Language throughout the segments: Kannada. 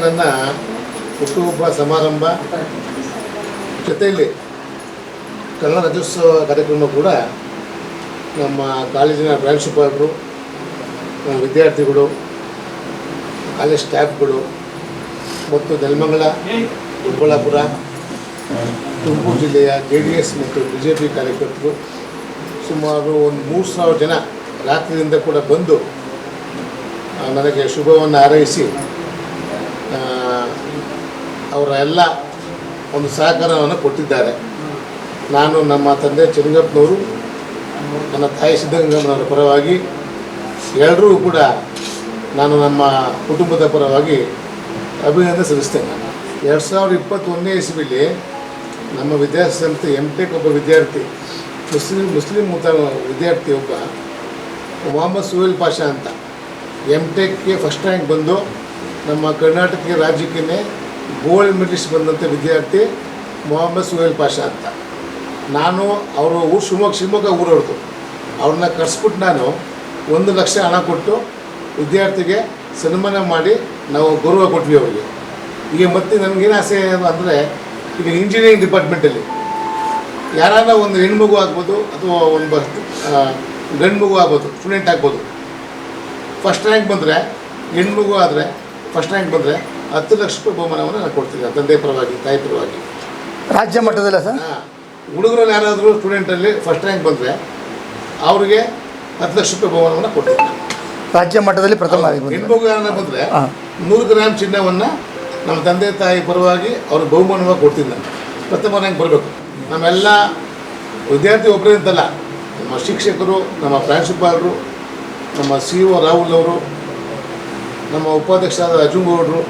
ಹುಟ್ಟುಹಬ್ಬ ಸಮಾರಂಭ ಜೊತೆಯಲ್ಲಿ ಕನ್ನಡ ರಾಜ್ಯೋತ್ಸವ ಕಾರ್ಯಕ್ರಮ ಕೂಡ ನಮ್ಮ ಕಾಲೇಜಿನ ಪ್ರಾಂಶುಪಾಲರು ನಮ್ಮ ವಿದ್ಯಾರ್ಥಿಗಳು, ಕಾಲೇಜ್ ಸ್ಟಾಫ್ಗಳು ಮತ್ತು ನೆಲಮಂಗಲ ದೊಡ್ಡಬಳ್ಳಾಪುರ ತುಮಕೂರು ಜಿಲ್ಲೆಯ ಜೆ ಡಿ ಎಸ್ ಮತ್ತು ಬಿ ಜೆ ಪಿ ಕಾರ್ಯಕರ್ತರು ಸುಮಾರು ಒಂದು ಮೂರು ಸಾವಿರ ಜನ ರಾತ್ರಿಯಿಂದ ಕೂಡ ಬಂದು ನನಗೆ ಶುಭವನ್ನು ಹಾರೈಸಿ ಅವರ ಎಲ್ಲ ಒಂದು ಸಹಕಾರವನ್ನು ಕೊಟ್ಟಿದ್ದಾರೆ. ನಾನು ನಮ್ಮ ತಂದೆ ಚೆನ್ನಗಪ್ಪನವರು ನನ್ನ ತಾಯಿ ಸಿದ್ಧಗಂಗಮ್ಮನವರ ಪರವಾಗಿ ಎಲ್ಲರೂ ಕೂಡ ನಾನು ನಮ್ಮ ಕುಟುಂಬದ ಪರವಾಗಿ ಅಭಿನಂದನೆ ಸಲ್ಲಿಸ್ತೇನೆ. ಎರಡು ಸಾವಿರದ ಇಪ್ಪತ್ತೊಂದನೇ ಇಸ್ವಿಲಿ ನಮ್ಮ ವಿದ್ಯಾಸಂಸ್ಥೆ ಎಂ ಟೆಕ್ ಒಬ್ಬ ವಿದ್ಯಾರ್ಥಿ, ಮುಸ್ಲಿಂ ಮುಸ್ಲಿಂ ಮುತ ವಿದ್ಯಾರ್ಥಿ ಒಬ್ಬ, ಮೊಹಮ್ಮದ್ ಸುಹೇಲ್ ಪಾಷಾ ಅಂತ ಎಂ ಟೆಕ್ಗೆ ಫಸ್ಟ್ ರ್ಯಾಂಕ್ ಬಂದು ನಮ್ಮ ಕರ್ನಾಟಕ ರಾಜ್ಯಕ್ಕೆ ಗೋಲ್ಡ್ ಮೆಡಲಿಸ್ಟ್ ಬಂದಂಥ ವಿದ್ಯಾರ್ಥಿ ಮೊಹಮ್ಮದ್ ಸುಹೇಲ್ ಪಾಷಾ ಅಂತ. ನಾನು ಅವರು ಊರು ಶಿವಮೊಗ್ಗ ಶಿವಮೊಗ್ಗ ಊರವ್ರದ್ದು. ಅವ್ರನ್ನ ಕರ್ಸ್ಬಿಟ್ಟು ನಾನು ಒಂದು ಲಕ್ಷ ಹಣ ಕೊಟ್ಟು ವಿದ್ಯಾರ್ಥಿಗೆ ಸನ್ಮಾನ ಮಾಡಿ ನಾವು ಗೌರವ ಕೊಟ್ವಿ ಅವರಿಗೆ. ಈಗ ಮತ್ತೆ ನನಗೇನು ಆಸೆ ಅಂದರೆ ಈಗ ಇಂಜಿನಿಯರಿಂಗ್ ಡಿಪಾರ್ಟ್ಮೆಂಟಲ್ಲಿ ಯಾರಾನ ಒಂದು ಹೆಣ್ಮಗು ಆಗ್ಬೋದು ಅಥವಾ ಒಂದು ಗಂಡು ಮಗು ಆಗ್ಬೋದು ಸ್ಟೂಡೆಂಟ್ ಆಗ್ಬೋದು ಫಸ್ಟ್ ರ್ಯಾಂಕ್ ಬಂದರೆ ಹೆಣ್ಮಗು ಆದರೆ ಫಸ್ಟ್ ರ್ಯಾಂಕ್ ಬಂದರೆ ಹತ್ತು ಲಕ್ಷ ರೂಪಾಯಿ ಬಹುಮಾನವನ್ನು ನಾನು ಕೊಡ್ತೀನಿ ತಂದೆ ಪರವಾಗಿ ತಾಯಿ ಪರವಾಗಿ. ರಾಜ್ಯ ಮಟ್ಟದಲ್ಲ ಸರ್? ಹುಡುಗರಲ್ಲಿ ಯಾರಾದರೂ ಸ್ಟೂಡೆಂಟಲ್ಲಿ ಫಸ್ಟ್ ರ್ಯಾಂಕ್ ಬಂದರೆ ಅವರಿಗೆ ಹತ್ತು ಲಕ್ಷ ರೂಪಾಯಿ ಬಹುಮಾನವನ್ನು ಕೊಡ್ತೀನಿ. ರಾಜ್ಯ ಮಟ್ಟದಲ್ಲಿ ಪ್ರಥಮ. ಹೆಣ್ಮಗು ಯಾರನ್ನ ಬಂದರೆ. ನೂರು ಗ್ರಾಮ್ ಚಿನ್ನವನ್ನು ನಮ್ಮ ತಂದೆ ತಾಯಿ ಪರವಾಗಿ ಅವ್ರ ಬಹುಮಾನವಾಗಿ ಕೊಡ್ತೀನಿ ನಾನು. ಪ್ರಥಮ ರ್ಯಾಂಕ್ ಬರಬೇಕು. ನಮ್ಮೆಲ್ಲ ವಿದ್ಯಾರ್ಥಿ ಒಬ್ಬರೇ ಅಂತಲ್ಲ ನಮ್ಮ ಶಿಕ್ಷಕರು ನಮ್ಮ ಪ್ರಾಂಶುಪಾಲರು ನಮ್ಮ ಸಿ ಒ ರಾಹುಲ್ ಅವರು ನಮ್ಮ ಉಪಾಧ್ಯಕ್ಷರಾದ ಅಜುಂಗೌಡರು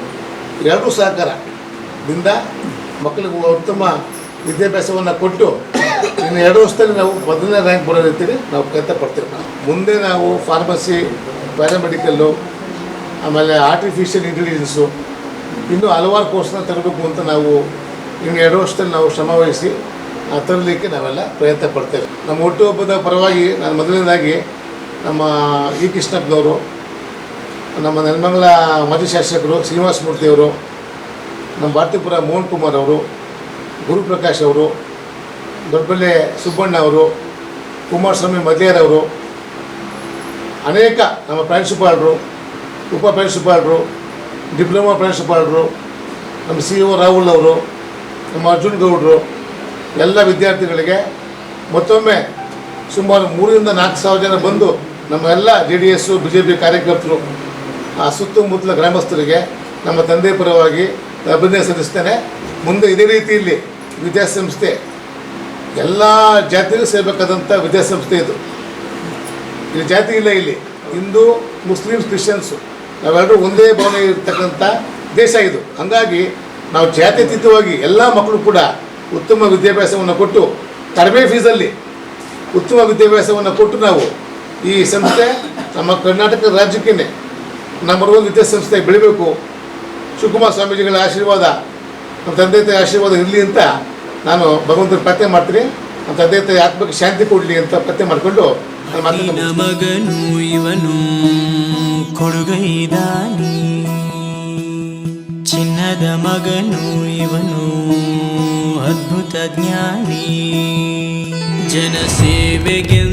ಎರಡೂ ಸಹಕಾರದಿಂದ ಮಕ್ಕಳಿಗೆ ಉತ್ತಮ ವಿದ್ಯಾಭ್ಯಾಸವನ್ನು ಕೊಟ್ಟು ಇನ್ನು ಎರಡು ವರ್ಷದಲ್ಲಿ ನಾವು ಮೊದಲನೇ ರ್ಯಾಂಕ್ ಬರೋ ರೀತಿಯಲ್ಲಿ ನಾವು ಪ್ರಯತ್ನ ಪಡ್ತೀವಿ ಮುಂದೆ ನಾವು ಫಾರ್ಮಸಿ ಪ್ಯಾರಾಮೆಡಿಕಲ್ಲು ಆಮೇಲೆ ಆರ್ಟಿಫಿಷಿಯಲ್ ಇಂಟೆಲಿಜೆನ್ಸು ಇನ್ನೂ ಹಲವಾರು ಕೋರ್ಸ್ನ ತರಬೇಕು ಅಂತ ನಾವು ಇನ್ನು ಎರಡು ವರ್ಷದಲ್ಲಿ ನಾವು ಶ್ರಮವಹಿಸಿ ತರಲಿಕ್ಕೆ ನಾವೆಲ್ಲ ಪ್ರಯತ್ನ ಪಡ್ತೇವೆ. ನಮ್ಮ ಹುಟ್ಟುಹಬ್ಬದ ಪರವಾಗಿ ನಾನು ಮೊದಲನೇದಾಗಿ ನಮ್ಮ ಇ. ಕೃಷ್ಣಪ್ಪನವರು ನಮ್ಮ ನೆಲಮಂಗಲ ಮಾಜಿ ಶಾಸಕರು ಶ್ರೀನಿವಾಸ ಮೂರ್ತಿಯವರು ನಮ್ಮ ಭಾರತೀಪುರ ಮೋಹನ್ ಕುಮಾರ್ ಅವರು, ಗುರುಪ್ರಕಾಶ್ ಅವರು, ದೊಡ್ಡಬಳ್ಳೆ ಸುಬ್ಬಣ್ಣ ಅವರು, ಕುಮಾರಸ್ವಾಮಿ ಮದ್ಯಾರವರು ಅನೇಕ ನಮ್ಮ ಪ್ರಾಂಶುಪಾಲರು, ಉಪ ಪ್ರಾಂಶುಪಾಲರು, ಡಿಪ್ಲೊಮಾ ಪ್ರಾಂಶುಪಾಲರು, ನಮ್ಮ ಸಿ ಒ ರಾಹುಲ್ ಅವರು, ನಮ್ಮ ಅರ್ಜುನ್ ಗೌಡರು, ಎಲ್ಲ ವಿದ್ಯಾರ್ಥಿಗಳಿಗೆ ಮತ್ತೊಮ್ಮೆ ಸುಮಾರು ಮೂರರಿಂದ ನಾಲ್ಕು ಸಾವಿರ ಜನ ಬಂದು ನಮ್ಮ ಎಲ್ಲ J D S B J P ಕಾರ್ಯಕರ್ತರು ಆ ಸುತ್ತಮುತ್ತಲ ಗ್ರಾಮಸ್ಥರಿಗೆ ನಮ್ಮ ತಂದೆ ಪರವಾಗಿ ಅಭಿನಂದನೆ ಸಲ್ಲಿಸ್ತೇನೆ. ಮುಂದೆ ಇದೇ ರೀತಿಯಲ್ಲಿ ವಿದ್ಯಾಸಂಸ್ಥೆ, ಎಲ್ಲ ಜಾತಿಗೂ ಸೇರಬೇಕಾದಂಥ ವಿದ್ಯಾಸಂಸ್ಥೆ ಇದು. ಇಲ್ಲಿ ಜಾತಿ ಇಲ್ಲ ಇಲ್ಲಿ. ಹಿಂದೂ, ಮುಸ್ಲಿಮ್ಸ್, ಕ್ರಿಶ್ಚಿಯನ್ಸು ನಾವೆಲ್ಲರೂ ಒಂದೇ ಭಾವನೆ ಇರ್ತಕ್ಕಂಥ ದೇಶ ಇದು. ಹಾಗಾಗಿ ನಾವು ಜಾತ್ಯತೀತವಾಗಿ ಎಲ್ಲ ಮಕ್ಕಳು ಕೂಡ ಉತ್ತಮ ವಿದ್ಯಾಭ್ಯಾಸವನ್ನು ಕೊಟ್ಟು, ಕಡಿಮೆ ಫೀಸಲ್ಲಿ ಉತ್ತಮ ವಿದ್ಯಾಭ್ಯಾಸವನ್ನು ಕೊಟ್ಟು ನಾವು ಈ ಸಂಸ್ಥೆ ನಮ್ಮ ಕರ್ನಾಟಕ ರಾಜ್ಯಕ್ಕೇ ನಂಬರ್ ಒನ್ ವಿದ್ಯಾಸಂಸ್ಥೆ ಬೆಳಿಬೇಕು. ಶಿವಕುಮಾರ ಸ್ವಾಮೀಜಿಗಳ ಆಶೀರ್ವಾದ ನಮ್ಮ ತಂದೆ ತಾಯಿ ಆಶೀರ್ವಾದ ಇರಲಿ ಅಂತ ನಾನು ಭಗವಂತನ ಪ್ರಾರ್ಥನೆ ಮಾಡ್ತೀನಿ. ನಮ್ಮ ತಂದೆ ತಾಯಿ ಆತ್ಮಕ್ಕೆ ಶಾಂತಿ ಕೊಡಲಿ ಅಂತ ಪ್ರಾರ್ಥನೆ ಮಾಡಿಕೊಂಡು ಮಗನು ಇವನು ಕೊಡುಗೈದಾನಿ. ಚಿನ್ನದ ಮಗನು ಇವನು ಅದ್ಭುತ ಜ್ಞಾನಿ. ಜನಸೇವೆಗೆಂದು